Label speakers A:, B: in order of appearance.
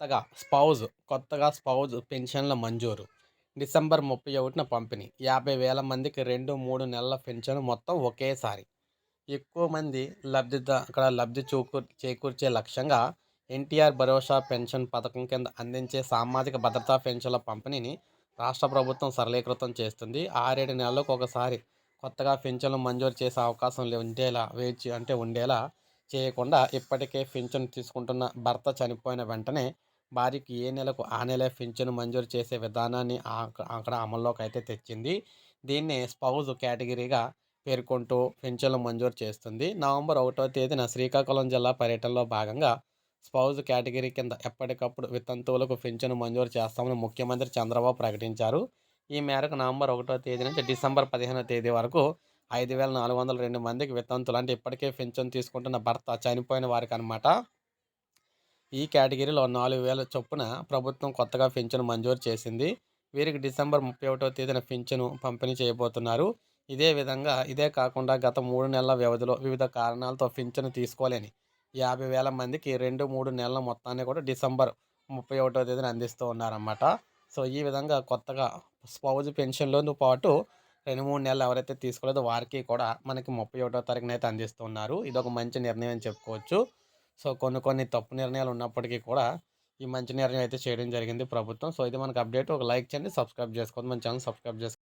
A: కొత్తగా స్పౌజ్ కొత్తగా స్పౌజ్ పెన్షన్ల మంజూరు. డిసెంబర్ ముప్పై ఒకటిన పంపిణీ. యాభై వేల మందికి రెండు మూడు నెలల పెన్షన్ మొత్తం ఒకేసారి. ఎక్కువ మంది లబ్ధిద అక్కడ లబ్ధి చూకూర్ చేకూర్చే లక్ష్యంగా ఎన్టీఆర్ భరోసా పెన్షన్ పథకం కింద అందించే సామాజిక భద్రతా పెన్షన్ల పంపిణీని రాష్ట్ర ప్రభుత్వం సరళీకృతం చేస్తుంది. ఆరేడు నెలలకు ఒకసారి కొత్తగా పెన్షన్లు మంజూరు చేసే అవకాశం లే- ఉండేలా వేచి అంటే ఉండేలా చేయకుండా ఇప్పటికే పింఛను తీసుకుంటున్న భర్త చనిపోయిన వెంటనే వారికి ఏ నెలకు ఆ నెలే పింఛను మంజూరు చేసే విధానాన్ని అక్కడ అమల్లోకి అయితే తెచ్చింది. దీన్ని స్పౌజ్ కేటగిరీగా పేర్కొంటూ పింఛన్లు మంజూరు చేస్తుంది. నవంబర్ ఒకటో తేదీన శ్రీకాకుళం జిల్లా పర్యటనలో భాగంగా స్పౌజ్ కేటగిరీ కింద ఎప్పటికప్పుడు వితంతువులకు పింఛను మంజూరు చేస్తామని ముఖ్యమంత్రి చంద్రబాబు ప్రకటించారు. ఈ మేరకు నవంబర్ ఒకటో తేదీ నుంచి డిసెంబర్ పదిహేనో తేదీ వరకు ఐదు వేల నాలుగు వందల రెండు మందికి వితంతులు అంటే ఇప్పటికే పింఛను తీసుకుంటున్న భర్త చనిపోయిన వారికి అనమాట ఈ కేటగిరీలో నాలుగు వేల చొప్పున ప్రభుత్వం కొత్తగా పింఛను మంజూరు చేసింది. వీరికి డిసెంబర్ ముప్పై ఒకటో తేదీన పింఛను పంపిణీ చేయబోతున్నారు. ఇదే విధంగా ఇదే కాకుండా గత మూడు నెలల వ్యవధిలో వివిధ కారణాలతో పింఛను తీసుకోలేని యాభై వేల మందికి రెండు మూడు నెలల మొత్తాన్ని కూడా డిసెంబర్ ముప్పై ఒకటో తేదీన అందిస్తూ ఉన్నారన్నమాట. సో ఈ విధంగా కొత్తగా స్పౌజ్ పెన్షన్లోను పాటు రెండు మూడు నెలలు ఎవరైతే తీసుకోలేదో వారికి కూడా మనకి ముప్పై ఒకటో తారీఖున అయితే అందిస్తున్నారు ఇది ఒక మంచి నిర్ణయం అని చెప్పుకోవచ్చు. సో కొన్ని కొన్ని తప్పు నిర్ణయాలు ఉన్నప్పటికీ కూడా ఈ మంచి నిర్ణయం అయితే చేయడం జరిగింది ప్రభుత్వం. సో ఇది మనకు అప్డేట్. ఒక లైక్ చేయండి సబ్స్క్రైబ్ చేసుకోండి. మన ఛానల్ సబ్స్క్రైబ్ చేసుకోండి